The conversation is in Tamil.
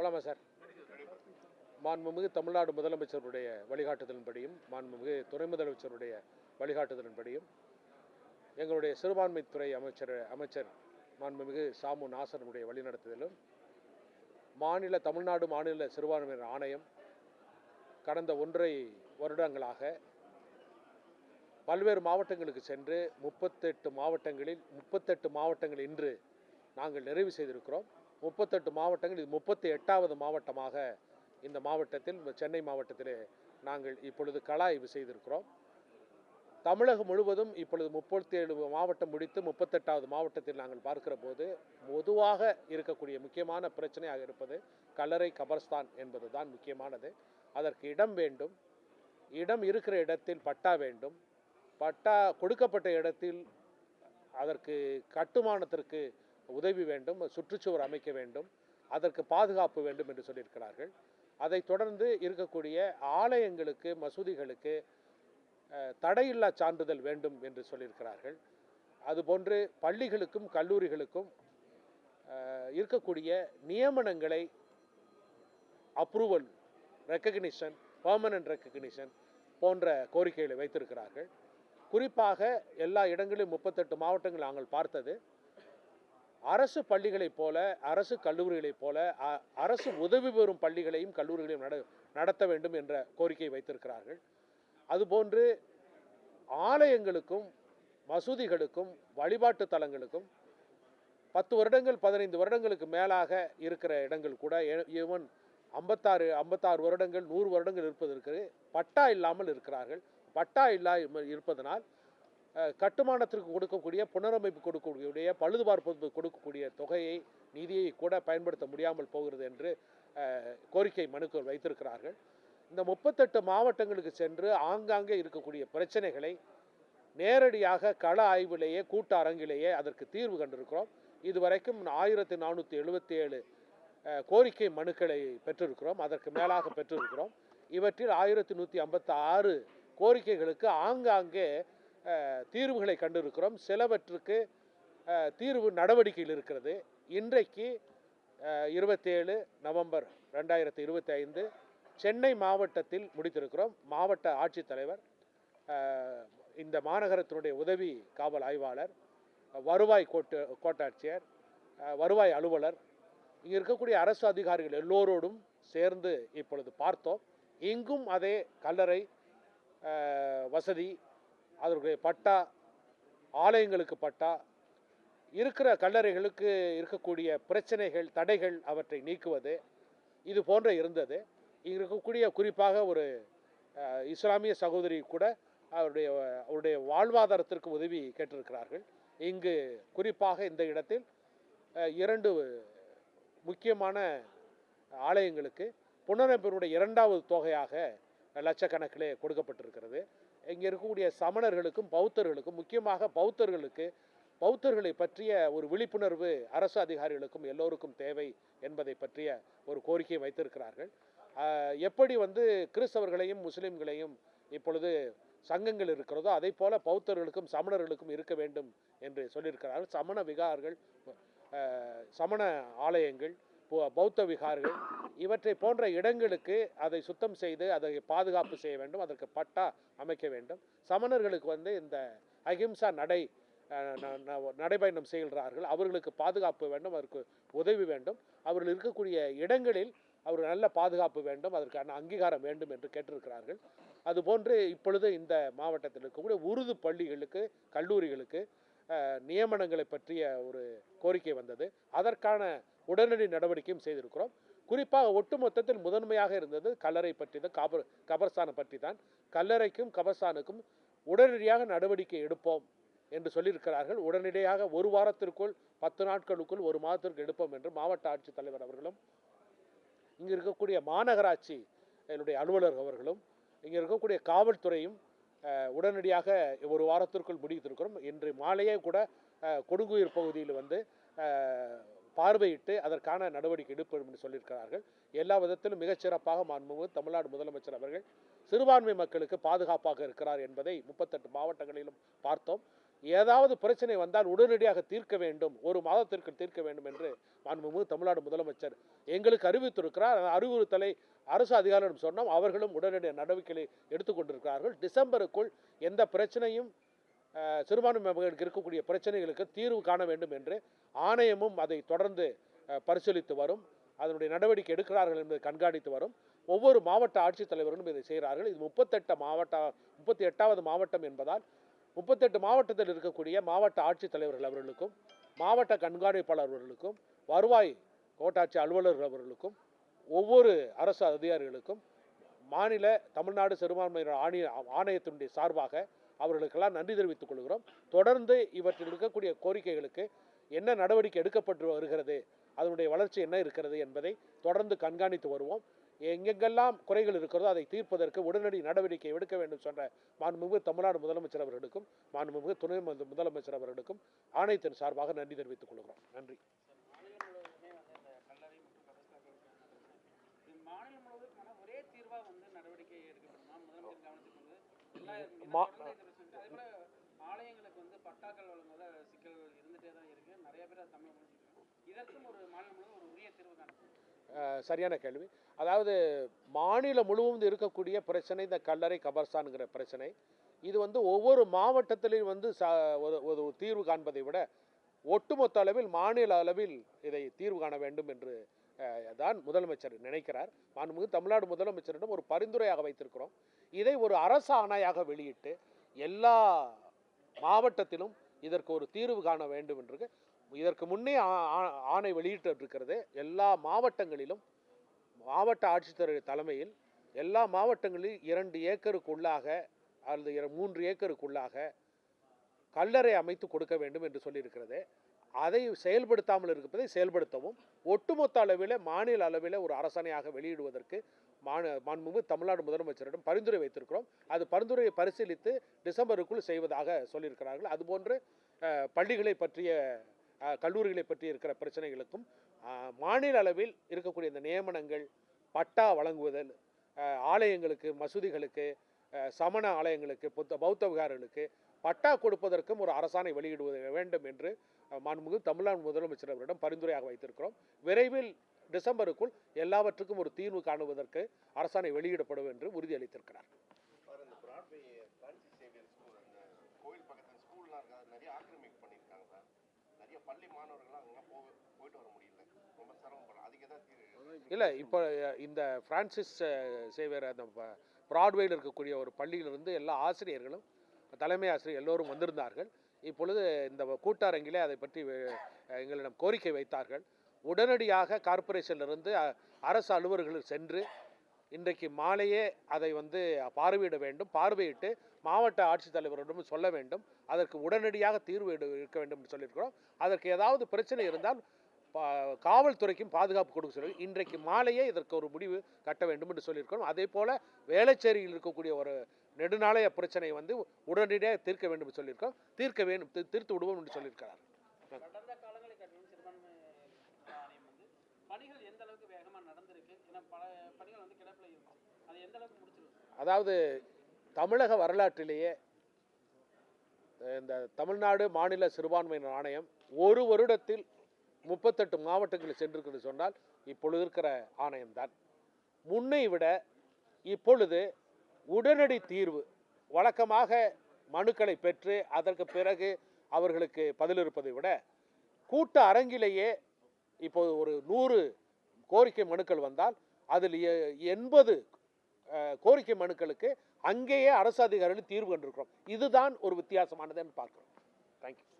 போலாமா சார். மாண்புமிகு தமிழ்நாடு முதலமைச்சருடைய வழிகாட்டுதலின்படியும் மாண்புமிகு துணை முதலமைச்சருடைய வழிகாட்டுதலின்படியும் எங்களுடைய சிறுபான்மைத்துறை அமைச்சர் அமைச்சர் மாண்புமிகு சாமு நாசனுடைய வழிநடத்துதலும் மாநில தமிழ்நாடு மாநில சிறுபான்மையினர் ஆணையம் கடந்த ஒன்றை வருடங்களாக பல்வேறு மாவட்டங்களுக்கு சென்று முப்பத்தெட்டு மாவட்டங்களில் முப்பத்தெட்டு மாவட்டங்கள் இன்று நாங்கள் நிறைவு செய்திருக்கிறோம். முப்பத்தெட்டு மாவட்டங்கள் இது முப்பத்தி எட்டாவது மாவட்டமாக இந்த மாவட்டத்தில் சென்னை மாவட்டத்திலே நாங்கள் இப்பொழுது கள ஆய்வு செய்திருக்கிறோம். தமிழகம் முழுவதும் இப்பொழுது முப்பத்தி ஏழு மாவட்டம் முடித்து முப்பத்தெட்டாவது மாவட்டத்தில் நாங்கள் பார்க்கிற போது பொதுவாக இருக்கக்கூடிய முக்கியமான பிரச்சனையாக இருப்பது கல்லறை கபர்ஸ்தான் என்பது தான் முக்கியமானது. அதற்கு இடம் வேண்டும். இடம் இருக்கிற இடத்தில் பட்டா வேண்டும். பட்டா கொடுக்கப்பட்ட இடத்தில் அதற்கு கட்டுமானத்திற்கு உதவி வேண்டும் சுற்றுச்சுவர் அமைக்க வேண்டும் அதற்கு பாதுகாப்பு வேண்டும் என்று சொல்லியிருக்கிறார்கள். அதை தொடர்ந்து இருக்கக்கூடிய ஆலயங்களுக்கு மசூதிகளுக்கு தடையில்லா சான்றிதழ் வேண்டும் என்று சொல்லியிருக்கிறார்கள். அதுபோன்று பள்ளிகளுக்கும் கல்லூரிகளுக்கும் இருக்கக்கூடிய நியமனங்களை அப்ரூவல் ரெக்கக்னிஷன் பர்மனன்ட் ரெக்கக்னிஷன் போன்ற கோரிக்கைகளை வைத்திருக்கிறார்கள். குறிப்பாக எல்லா இடங்களிலும் முப்பத்தெட்டு மாவட்டங்கள் நாங்கள் பார்த்தது. அரசு பள்ளிகளைப் போல அரசு கல்லூரிகளைப் போல அ- அரசு உதவி பெறும் பள்ளிகளையும் கல்லூரிகளையும் நட நடத்த வேண்டும் என்ற கோரிக்கை வைத்திருக்கிறார்கள். அதுபோன்று ஆலயங்களுக்கும் மசூதிகளுக்கும் வழிபாட்டு தலங்களுக்கும் பத்து வருடங்கள் பதினைந்து வருடங்களுக்கு மேலாக இருக்கிற இடங்கள் கூட ஈவன் ஐம்பத்தாறு ஐம்பத்தாறு வருடங்கள் நூறு வருடங்கள் இருப்பதற்கு பட்டா இல்லாமல் இருக்கிறார்கள். பட்டா இல்லாமல் இருப்பதனால் கட்டுமானத்திற்கு கொடுக்கக்கூடிய புனரமைப்பு கொடுக்கக்கூடிய பழுதுபார்ப்பு கொடுக்கக்கூடிய தொகையை நிதியை கூட பயன்படுத்த முடியாமல் போகிறது என்று கோரிக்கை மனுக்கள் வைத்திருக்கிறார்கள். இந்த முப்பத்தெட்டு மாவட்டங்களுக்கு சென்று ஆங்காங்கே இருக்கக்கூடிய பிரச்சனைகளை நேரடியாக கள ஆய்விலேயே கூட்ட அரங்கிலேயே அதற்கு தீர்வு கண்டிருக்கிறோம். இதுவரைக்கும் ஆயிரத்தி நானூற்றி எழுபத்தி ஏழு கோரிக்கை மனுக்களை பெற்றிருக்கிறோம். அதற்கு மேலாக பெற்றிருக்கிறோம். இவற்றில் ஆயிரத்தி நூற்றி ஐம்பத்தி ஆறு கோரிக்கைகளுக்கு ஆங்காங்கே தீர்வுகளை கண்டிருக்கிறோம். சிலவற்றுக்கு தீர்வு நடவடிக்கையில் இருக்கிறது. இன்றைக்கு இருபத்தேழு நவம்பர் ரெண்டாயிரத்தி இருபத்தி ஐந்து சென்னை மாவட்டத்தில் முடித்திருக்கிறோம். மாவட்ட ஆட்சித்தலைவர் இந்த மாநகரத்தினுடைய உதவி காவல் ஆய்வாளர் வருவாய் கோட்டு கோட்டாட்சியர் வருவாய் அலுவலர் இங்கே இருக்கக்கூடிய அரசு அதிகாரிகள் எல்லோரோடும் சேர்ந்து இப்பொழுது பார்த்தோம். இங்கும் அதே கல்லறை வசதி அதனுடைய பட்டா ஆலயங்களுக்கு பட்டா இருக்கிற கல்லறைகளுக்கு இருக்கக்கூடிய பிரச்சனைகள் தடைகள் அவற்றை நீக்குவது இது போன்ற இருந்தது. இங்கே இருக்கக்கூடிய குறிப்பாக ஒரு இஸ்லாமிய சகோதரி கூட அவருடைய அவருடைய வாழ்வாதாரத்திற்கு உதவி கேட்டிருக்கிறார்கள். இங்கு குறிப்பாக இந்த இடத்தில் இரண்டு முக்கியமான ஆலயங்களுக்கு புனரமைப்பினுடைய இரண்டாவது தொகையாக லட்சக்கணக்கிலே கொடுக்கப்பட்டிருக்கிறது. இங்கே இருக்கக்கூடிய சமணர்களுக்கும் பௌத்தர்களுக்கும் முக்கியமாக பௌத்தர்களுக்கு பௌத்தர்களை பற்றிய ஒரு விழிப்புணர்வு அரசு அதிகாரிகளுக்கும் எல்லோருக்கும் தேவை என்பதை பற்றிய ஒரு கோரிக்கையை வைத்திருக்கிறார்கள். எப்படி வந்து கிறிஸ்தவர்களையும் முஸ்லிம்களையும் இப்பொழுது சங்கங்கள் இருக்கிறதோ அதே போல பௌத்தர்களுக்கும் சமணர்களுக்கும் இருக்க வேண்டும் என்று சொல்லியிருக்கிறார்கள். சமண விகார்கள் சமண ஆலயங்கள் பௌத்த விகார்கள் இவற்றை போன்ற இடங்களுக்கு அதை சுத்தம் செய்து அதை பாதுகாப்பு செய்ய வேண்டும் அதற்கு பட்டா அமைக்க வேண்டும். சமணர்களுக்கு வந்து இந்த அகிம்சா நடை ந- நடைபயணம் செய்கிறார்கள். அவர்களுக்கு பாதுகாப்பு வேண்டும் அதற்கு உதவி வேண்டும். அவர்கள் இருக்கக்கூடிய இடங்களில் அவர் நல்ல பாதுகாப்பு வேண்டும் அதற்கான அங்கீகாரம் வேண்டும் என்று கேட்டிருக்கிறார்கள். அதுபோன்று இப்பொழுது இந்த மாவட்டத்தில் இருக்கக்கூடிய உருது பள்ளிகளுக்கு கல்லூரிகளுக்கு நியமனங்களை பற்றிய ஒரு கோரிக்கை வந்தது. அதற்கான உடனடி நடவடிக்கையும் செய்திருக்கிறோம். குறிப்பாக ஒட்டுமொத்தத்தில் முதன்மையாக இருந்தது கல்லறை பற்றி தான் கபர் கபர்ஸ்தானை பற்றி தான் கல்லறைக்கும் கபர்ஸ்தானுக்கும் உடனடியாக நடவடிக்கை எடுப்போம் என்று சொல்லியிருக்கிறார்கள். உடனடியாக ஒரு வாரத்திற்குள் பத்து நாட்களுக்குள் ஒரு மாதத்திற்கு எடுப்போம் என்று மாவட்ட ஆட்சித்தலைவர் அவர்களும் இங்கே இருக்கக்கூடிய மாநகராட்சி என்னுடைய அலுவலர் அவர்களும் இங்கே இருக்கக்கூடிய காவல்துறையும் உடனடியாக ஒரு வாரத்திற்குள் முடித்திருக்கிறோம். இன்று மாலையே கூட கொடுங்குயிர் பகுதியில் வந்து பார்வையிட்டு அதற்கான நடவடிக்கை எடுப்போம் என்று சொல்லியிருக்கிறார்கள். எல்லா விதத்திலும் மிகச்சிறப்பாக மாண்புமிகு தமிழ்நாடு முதலமைச்சர் அவர்கள் சிறுபான்மை மக்களுக்கு பாதுகாப்பாக இருக்கிறார் என்பதை முப்பத்தெட்டு மாவட்டங்களிலும் பார்த்தோம். ஏதாவது பிரச்சனை வந்தால் உடனடியாக தீர்க்க வேண்டும். ஒரு மாதத்திற்கு தீர்க்க வேண்டும் என்று மாண்புமிகு தமிழ்நாடு முதலமைச்சர் எங்களுக்கு அறிவித்திருக்கிறார். அந்த அறிவுறுத்தலை அரசு அதிகாரிகளிடம் சொன்னோம். அவர்களும் உடனடி நடவடிக்கைகளை எடுத்துக்கொண்டிருக்கிறார்கள். டிசம்பருக்குள் எந்த பிரச்சனையும் சிறுபான்மை மக்களுக்கு இருக்கக்கூடிய பிரச்சனைகளுக்கு தீர்வு காண வேண்டும் என்று ஆணையமும் அதை தொடர்ந்து பரிசீலித்து வரும். அதனுடைய நடவடிக்கை எடுக்கிறார்கள் என்பதை கண்காணித்து வரும். ஒவ்வொரு மாவட்ட ஆட்சித்தலைவர்களும் இதை செய்கிறார்கள். இது முப்பத்தெட்டு மாவட்ட முப்பத்தி எட்டாவது மாவட்டம் என்பதால் முப்பத்தெட்டு மாவட்டத்தில் இருக்கக்கூடிய மாவட்ட ஆட்சித்தலைவர்கள் அவர்களுக்கும் மாவட்ட கண்காணிப்பாளர் அவர்களுக்கும் வருவாய் கோட்டாட்சி அலுவலர் அவர்களுக்கும் ஒவ்வொரு அரசு அதிகாரிகளுக்கும் மாநில தமிழ்நாடு சிறுபான்மையினர் ஆணைய ஆணையத்தினுடைய சார்பாக அவர்களுக்கெல்லாம் நன்றி தெரிவித்துக் கொள்கிறோம். தொடர்ந்து இவற்றில் இருக்கக்கூடிய கோரிக்கைகளுக்கு என்ன நடவடிக்கை எடுக்கப்பட்டு வருகிறது அதனுடைய வளர்ச்சி என்ன இருக்கிறது என்பதை தொடர்ந்து கண்காணித்து வருவோம். எங்கெங்கெல்லாம் குறைகள் இருக்கிறதோ அதை தீர்ப்பதற்கு உடனடி நடவடிக்கை எடுக்க வேண்டும் சொன்ன மாண்புமிகு தமிழ்நாடு முதலமைச்சர் அவர்களுக்கும் மாண்புமிகு துணை முதலமைச்சர் அவர்களுக்கும் ஆணையத்தின் சார்பாக நன்றி தெரிவித்துக் கொள்கிறோம். நன்றி மாநிலம் முழுவதுமே வந்து இந்த கல்லறை மற்றும் கபஸ்தாக்கள் இது மாநிலம் முழுவதுக்கான ஒரே தீர்வா வந்து நடவடிக்கை எடுக்கப்படுமா முதலமைச்சர் கவனத்துக்கு வந்து எல்லா ஏன்னா மா- தொடர்ந்து இந்த பிரச்சனை இருக்கு. அதே போல ஆலயங்களுக்கு வந்து பட்டாக்கள் வழங்குவதில் சிக்கல் இருந்துட்டே தான் இருக்கு. நிறைய பேர் அது தமிழ் முடிஞ்சிருக்காங்க இதற்கும் ஒரு மாநிலம் முழுவதும் ஒரு உரிய தீர்வு காணப்படும் அஹ், சரியான கேள்வி. அதாவது மாநிலம் முழுவதும் இருக்கக்கூடிய பிரச்சனை இந்த கல்லறை கபர்ஸ்தான்ங்கிற பிரச்சனை இது வந்து ஒவ்வொரு மாவட்டத்திலையும் வந்து ச ஒரு தீர்வு காண்பதை விட ஒட்டுமொத்த அளவில் மாநில அளவில் இதை தீர்வு காண வேண்டும் என்று தான் முதலமைச்சர் நினைக்கிறார். மாண்புமிகு தமிழ்நாடு முதலமைச்சரிடம் ஒரு பரிந்துரையாக வைத்திருக்கிறோம். இதை ஒரு அரசு ஆணையாக வெளியிட்டு எல்லா மாவட்டத்திலும் இதற்கு ஒரு தீர்வு காண வேண்டும் என்று இதற்கு முன்னே ஆ- ஆ- ஆணை வெளியிட்டிருக்கிறது. எல்லா மாவட்டங்களிலும் மாவட்ட ஆட்சித்தலைவர் தலைமையில் எல்லா மாவட்டங்களிலும் இரண்டு ஏக்கருக்குள்ளாக அல்லது மூன்று ஏக்கருக்குள்ளாக கல்லறை அமைத்து கொடுக்க வேண்டும் என்று சொல்லியிருக்கிறது. அதை செயல்படுத்தாமல் இருப்பதை செயல்படுத்தவும் ஒட்டுமொத்த அளவில் மாநில அளவில் ஒரு அரசணையாக வெளியிடுவதற்கு மாநில மாண்புமிகு தமிழ்நாடு முதலமைச்சரிடம் பரிந்துரை வைத்திருக்கிறோம். அது பரிந்துரையை பரிசீலித்து டிசம்பருக்குள் செய்வதாக சொல்லியிருக்கிறார்கள். அதுபோன்று பள்ளிகளை பற்றிய கல்லூரிகளை பற்றி இருக்கிற பிரச்சனைகளுக்கும் மாநில அளவில் இருக்கக்கூடிய இந்த நியமனங்கள் பட்டா வழங்குவதல் ஆலயங்களுக்கு மசூதிகளுக்கு சமண ஆலயங்களுக்கு புத்த பௌத்த விகாரங்களுக்கு பட்டா கொடுப்பதற்கும் ஒரு அரசாணை வெளியிடுவது வேண்டும் என்று மாண்புமிகு தமிழ்நாடு முதலமைச்சர் அவரிடம் பரிந்துரையாக வைத்திருக்கிறோம். விரைவில் டிசம்பருக்குள் எல்லாவற்றுக்கும் ஒரு தீர்வு காணுவதற்கு அரசாணை வெளியிடப்படும் என்று உறுதியளித்திருக்கிறார். இல்லை இப்போ இந்த பிரான்சிஸ் சேவியர் அந்த பிராட்வேயில் இருக்கக்கூடிய ஒரு பள்ளியிலிருந்து எல்லா ஆசிரியர்களும் தலைமை ஆசிரியர் எல்லோரும் வந்திருந்தார்கள். இப்பொழுது இந்த கூட்டரங்கிலே அதை பற்றி எங்களிடம் கோரிக்கை வைத்தார்கள். உடனடியாக கார்ப்பரேஷனிலிருந்து அரசு அலுவலர்கள் சென்று இன்றைக்கு மாலையே அதை வந்து பார்வையிட வேண்டும். பார்வையிட்டு மாவட்ட ஆட்சித்தலைவரிடம் சொல்ல வேண்டும். அதற்கு உடனடியாக தீர்வு எடு- இருக்க வேண்டும் என்று சொல்லியிருக்கிறோம். அதற்கு ஏதாவது பிரச்சனை இருந்தால் காவல்துறைக்கும் பாதுகாப்பு கொடுக்க சொல்லி இன்றைக்கு மாலையே இதற்கு ஒரு முடிவு கட்ட வேண்டும் என்று சொல்லியிருக்கிறோம். அதே போல் வேளச்சேரியில் இருக்கக்கூடிய ஒரு நெடுநாளைய பிரச்சனை வந்து உடனடியாக தீர்க்க வேண்டும் சொல்லியிருக்கோம். தீர்க்க வேண்டும் தீர்த்து விடுவோம் என்று சொல்லியிருக்கிறார். அதாவது தமிழக வரலாற்றிலேயே இந்த தமிழ்நாடு மாநில சிறுபான்மையினர் ஆணையம் ஒரு வருடத்தில் முப்பத்தெட்டு மாவட்டங்களில் சென்றிருக்கிறது சொன்னால் இப்பொழுது இருக்கிற ஆணையம்தான். முன்னை விட இப்பொழுது உடனடி தீர்வு. வழக்கமாக மனுக்களை பெற்று அதற்கு பிறகு அவர்களுக்கு பதிலிருப்பதை விட கூட்ட அரங்கிலேயே இப்போது ஒரு நூறு கோரிக்கை மனுக்கள் வந்தால் அதில் எ- எண்பது கோரிக்கை மனுக்களுக்கு அங்கேயே அரசு அதிகாரிகள் தீர்வு கண்டிருக்கிறோம். இதுதான் ஒரு வித்தியாசமானதுன்னு பார்க்குறோம். தேங்க்யூ